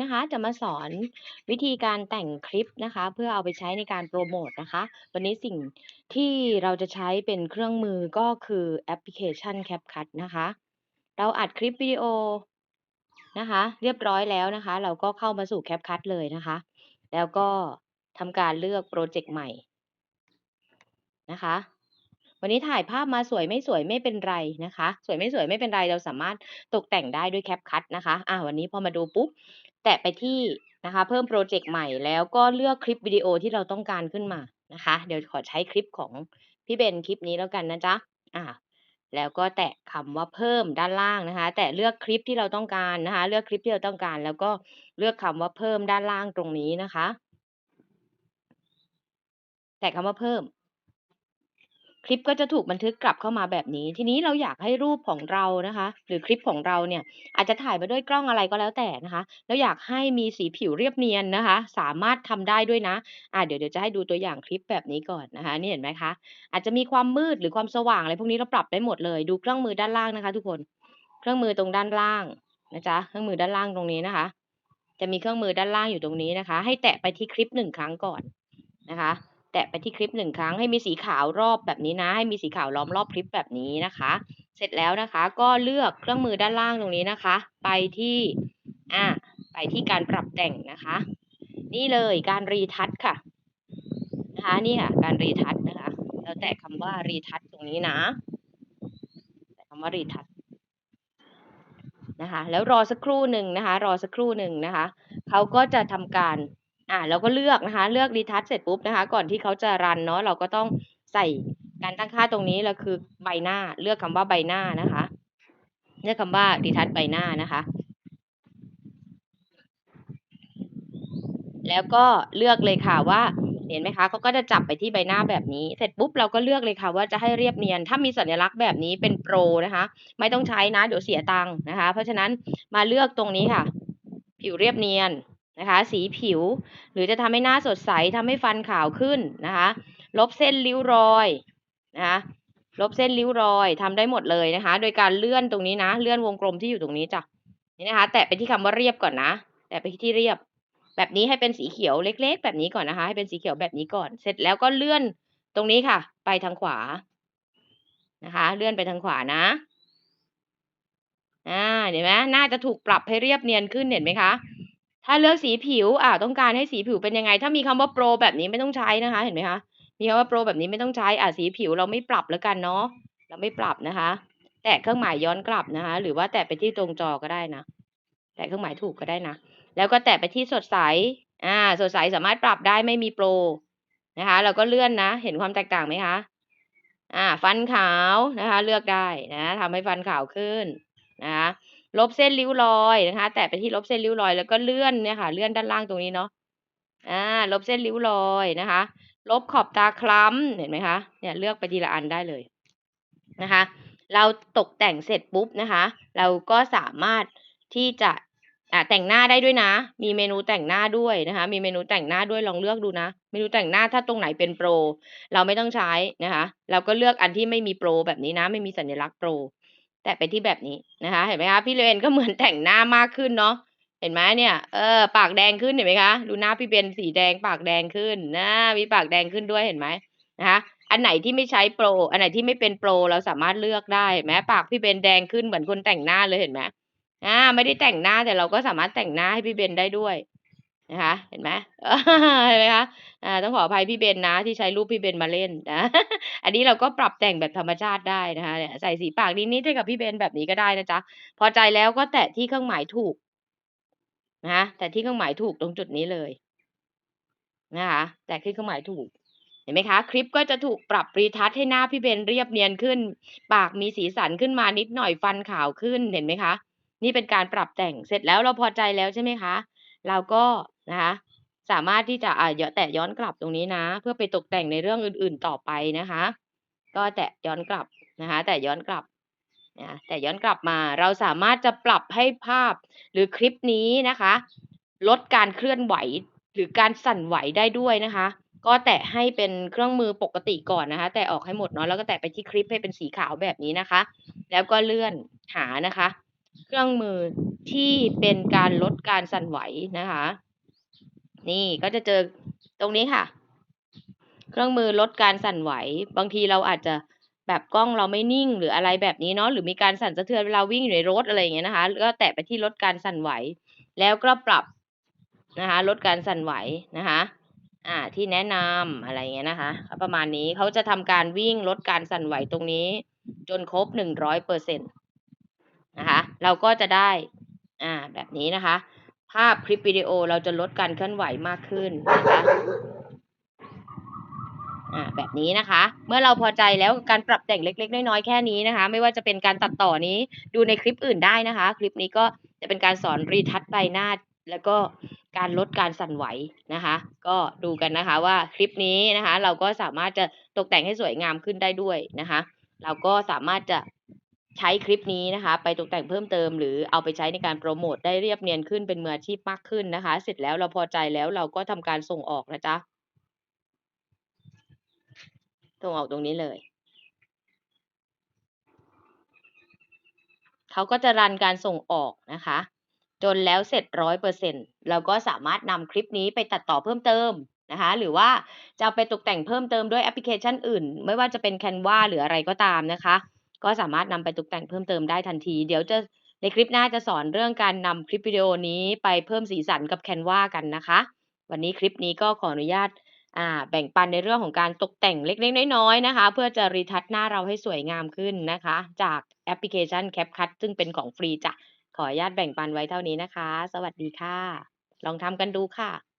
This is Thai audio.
นะคะจะมาสอนวิธีการแต่งคลิปนะคะ เพื่อเอาไปใช้ในการโปรโมตนะคะ วันนี้สิ่งที่เราจะใช้เป็นเครื่องมือก็คือแอปพลิเคชัน CapCut นะคะ เราอัดคลิปวิดีโอนะคะ เรียบร้อยแล้วนะคะ เราก็เข้ามาสู่ CapCut เลยนะคะ แล้วก็ทำการเลือกโปรเจกต์ใหม่นะคะ วันนี้ถ่ายภาพมาสวยไม่สวยไม่เป็นไรนะคะ สวยไม่สวยไม่เป็นไรเราสามารถตกแต่งได้ด้วย CapCut นะคะอ่าวันนี้พอมาดูปุ๊บ แตะไปที่นะคะ เพิ่มโปรเจกต์ใหม่แล้วก็เลือกคลิปวิดีโอที่เราต้องการขึ้นมานะคะ เดี๋ยวขอใช้คลิปของพี่เบนคลิปนี้แล้วกันนะจ๊ะอ่าแล้วก็แตะคำว่าเพิ่มด้านล่างนะคะ แตะเลือกคลิปที่เราต้องการนะคะ เลือกคลิปที่เราต้องการ แล้วก็เลือกคำว่าเพิ่มด้านล่างตรงนี้นะคะ แตะคำว่าเพิ่ม คลิปก็จะถูกบันทึกกลับเข้ามาแบบนี้ ทีนี้เราอยากให้รูปของเรานะคะ หรือคลิปของเราเนี่ยอาจจะถ่ายมาด้วยกล้องอะไรก็แล้วแต่นะคะ แล้วอยากให้มีสีผิวเรียบเนียนนะคะ สามารถทำได้ด้วยนะอ่าเดี๋ยวเดี๋ยวจะให้ดูตัวอย่างคลิปแบบนี้ก่อนนะคะนี่เห็นไหมคะ อาจจะมีความมืดหรือความสว่างอะไรพวกนี้เราปรับได้หมดเลยดูเครื่องมือด้านล่างนะคะ ทุกคนเครื่องมือตรงด้านล่างนะจ๊ะเครื่องมือด้านล่างตรงนี้นะคะ จะมีเครื่องมือด้านล่างอยู่ตรงนี้นะคะ ให้แตะไปที่คลิปหนึ่งครั้งก่อนนะคะ แตะไปที่คลิปหนึ่งครั้งให้มีสีขาวรอบแบบนี้นะ ให้มีสีขาวล้อมรอบคลิปแบบนี้นะคะ เสร็จแล้วนะคะ ก็เลือกเครื่องมือด้านล่างตรงนี้นะคะ ไปที่อ่าไปที่การปรับแต่งนะคะ นี่เลยการรีทัชค่ะนะคะนี่ค่ะ การรีทัชนะคะแล้วแตะคำว่ารีทัชตรงนี้นะแตะคำว่ารีทัชนะคะ แล้วรอสักครู่หนึ่งนะคะ รอสักครู่หนึ่งนะคะเขาก็จะทำการ อ่าเราก็เลือกนะคะ เลือกรีทัชเสร็จปุ๊บนะคะ ก่อนที่เขาจะรันเนาะเราก็ต้องใส่การตั้งค่าตรงนี้เราคือใบหน้า เลือกคำว่าใบหน้านะคะ เลือกคำว่ารีทัชใบหน้านะคะ แล้วก็เลือกเลยค่ะว่าเห็นไหมคะเขาก็จะจับไปที่ใบหน้าแบบนี้ เสร็จปุ๊บเราก็เลือกเลยค่ะ ว่าจะให้เรียบเนียน ถ้ามีสัญลักษณ์แบบนี้เป็นโปรนะคะ ไม่ต้องใช้นะ เดี๋ยวเสียตังค์นะคะ เพราะฉะนั้นมาเลือกตรงนี้ค่ะ ผิวเรียบเนียน นะคะ สีผิว หรือจะทำให้หน้าสดใสทำให้ฟันขาวขึ้นนะคะ ลบเส้นริ้วรอยนะคะลบเส้นริ้วรอยทำได้หมดเลยนะคะ โดยการเลื่อนตรงนี้นะ เลื่อนวงกลมที่อยู่ตรงนี้จ้ะนี่นะคะ แตะไปที่คำว่าเรียบก่อนนะ แตะไปที่เรียบ แบบนี้ให้เป็นสีเขียวเล็ก ๆ แบบนี้ก่อนนะคะ ให้เป็นสีเขียวแบบนี้ก่อน เสร็จแล้วก็เลื่อนตรงนี้ค่ะ ไปทางขวานะคะ เลื่อนไปทางขวานะอ่าเห็นไหมน่าจะถูกปรับให้เรียบเนียนขึ้นเห็นไหมคะ ถ้าเลือกสีผิวอ่าต้องการให้สีผิวเป็นยังไง ถ้ามีคำว่าโปรแบบนี้ไม่ต้องใช้นะคะ เห็นไหมคะ มีคำว่าโปรแบบนี้ไม่ต้องใช้อ่าสีผิวเราไม่ปรับแล้วกันเนาะ เราไม่ปรับนะคะ แตะเครื่องหมายย้อนกลับนะคะ หรือว่าแตะไปที่ตรงจอก็ได้นะ แตะเครื่องหมายถูกก็ได้นะ แล้วก็แตะไปที่สดใส อ่า สดใสสามารถปรับได้ไม่มีโปรนะคะ เราก็เลื่อนนะ เห็นความแตกต่างไหมคะ อ่า ฟันขาวนะคะ เลือกได้นะทำให้ฟันขาวขึ้น นะคะลบเส้นริ้วรอยนะคะ แตะไปที่ลบเส้นริ้วรอย แล้วก็เลื่อนเนี่ยค่ะ เลื่อนด้านล่างตรงนี้เนาะอ่าลบเส้นริ้วรอยนะคะ ลบขอบตาคล้ำเห็นไหมคะเนี่ยเลือกไปทีละอันได้เลยนะคะ เราตกแต่งเสร็จปุ๊บนะคะ เราก็สามารถที่จะอ่าแต่งหน้าได้ด้วยนะ มีเมนูแต่งหน้าด้วยนะคะ มีเมนูแต่งหน้าด้วยลองเลือกดูนะ เมนูแต่งหน้าถ้าตรงไหนเป็นโปร เราไม่ต้องใช้นะคะ เราก็เลือกอันที่ไม่มีโปรแบบนี้นะ ไม่มีสัญลักษณ์โปร แตะไปที่แบบนี้นะคะ เห็นไหมคะพี่เลนก็เหมือนแต่งหน้ามากขึ้นเนาะเห็นไหมเนี่ยเออปากแดงขึ้นเห็นไหมคะดูหน้าพี่เบนสีแดงปากแดงขึ้นนะมีปากแดงขึ้นด้วยเห็นไหมนะคะอันไหนที่ไม่ใช้โปร อันไหนที่ไม่เป็นโปรเราสามารถเลือกได้เห็นไหมปากพี่เบนแดงขึ้นเหมือนคนแต่งหน้าเลยเห็นไหมอ่าไม่ได้แต่งหน้าแต่เราก็สามารถแต่งหน้าให้พี่เบนได้ด้วยนะคะ เห็นไหมเห็นไหมคะ อ่าต้องขออภัยพี่เบนนะ ที่ใช้รูปพี่เบนมาเล่นนะ อันนี้เราก็ปรับแต่งแบบธรรมชาติได้นะคะเนี่ยใส่สีปากนิดๆให้กับพี่เบนแบบนี้ก็ได้นะจ๊ะพอใจแล้วก็แตะที่เครื่องหมายถูกนะคะแตะที่เครื่องหมายถูกตรงจุดนี้เลยนะคะแตะที่เครื่องหมายถูกเห็นไหมคะคลิปก็จะถูกปรับรีทัชให้หน้าพี่เบนเรียบเนียนขึ้น ปากมีสีสันขึ้นมานิดหน่อยฟันขาวขึ้นเห็นไหมคะ นี่เป็นการปรับแต่งเสร็จแล้วเราพอใจแล้วใช่ไหมคะ เราก็นะคะ สามารถที่จะ อ่าเดี๋ยวแตะย้อนกลับตรงนี้นะ เพื่อไปตกแต่งในเรื่องอื่น ๆ ต่อไปนะคะ ก็แตะย้อนกลับนะคะ แตะย้อนกลับนะแต่ย้อนกลับมา เราสามารถจะปรับให้ภาพหรือคลิปนี้นะคะ ลดการเคลื่อนไหวหรือการสั่นไหวได้ด้วยนะคะ ก็แตะให้เป็นเครื่องมือปกติก่อนนะคะ แตะออกให้หมดเนาะ แล้วก็แตะไปที่คลิปให้เป็นสีขาวแบบนี้นะคะ แล้วก็เลื่อนหานะคะ เครื่องมือที่เป็นการลดการสั่นไหวนะคะ นี่ก็จะเจอตรงนี้ค่ะ เครื่องมือลดการสั่นไหว บางทีเราอาจจะแบบกล้องเราไม่นิ่งหรืออะไรแบบนี้เนาะหรือมีการสั่นสะเทือนเวลาวิ่งอยู่ในรถอะไรอย่างเงี้ยนะคะก็แตะไปที่ลดการสั่นไหว แล้วก็ปรับนะคะลดการสั่นไหวนะคะอ่าที่แนะนำอะไรเงี้ยนะคะประมาณนี้เขาจะทำการวิ่งลดการสั่นไหวตรงนี้ จนครบหนึ่งร้อยเปอร์เซ็นตนะคะเราก็จะได้อ่าแบบนี้นะคะ ภาพคลิปวิดีโอเราจะลดการเคลื่อนไหวมากขึ้นนะคะอ่าแบบนี้นะคะ เมื่อเราพอใจแล้วกับการปรับแต่งเล็ก ๆ น้อยๆแค่นี้นะคะ ไม่ว่าจะเป็นการตัดต่อนี้ดูในคลิปอื่นได้นะคะ คลิปนี้ก็จะเป็นการสอนรีทัชใบหน้า แล้วก็การลดการสั่นไหวนะคะ ก็ดูกันนะคะว่าคลิปนี้นะคะ เราก็สามารถจะตกแต่งให้สวยงามขึ้นได้ด้วยนะคะ เราก็สามารถจะ ใช้คลิปนี้นะคะ ไปตกแต่งเพิ่มเติม หรือเอาไปใช้ในการโปรโมทได้เรียบเนียนขึ้นเป็นมืออาชีพมากขึ้นนะคะ เสร็จแล้วเราพอใจแล้วเราก็ทำการส่งออกนะจ๊ะส่งออกตรงนี้เลยเขาก็จะรันการส่งออกนะคะ จนแล้วเสร็จร้อยเปอร์เซ็นต์เราก็สามารถนำคลิปนี้ไปตัดต่อเพิ่มเติมนะคะ หรือว่าจะไปตกแต่งเพิ่มเติมด้วยแอปพลิเคชันอื่น ไม่ว่าจะเป็น Canva หรืออะไรก็ตามนะคะ ก็สามารถนำไปตกแต่งเพิ่มเติมได้ทันที เดี๋ยวจะในคลิปหน้าจะสอนเรื่องการนำคลิปวิดีโอนี้ไปเพิ่มสีสันกับ Canva กันนะคะ วันนี้คลิปนี้ก็ขออนุญาตอ่าแบ่งปันในเรื่องของการตกแต่งเล็กๆ น้อยๆนะคะ เพื่อจะรีทัชหน้าเราให้สวยงามขึ้นนะคะ จากแอปพลิเคชัน CapCut ซึ่งเป็นของฟรีจ้ะขออนุญาตแบ่งปันไว้เท่านี้นะคะ สวัสดีค่ะ ลองทำกันดูค่ะ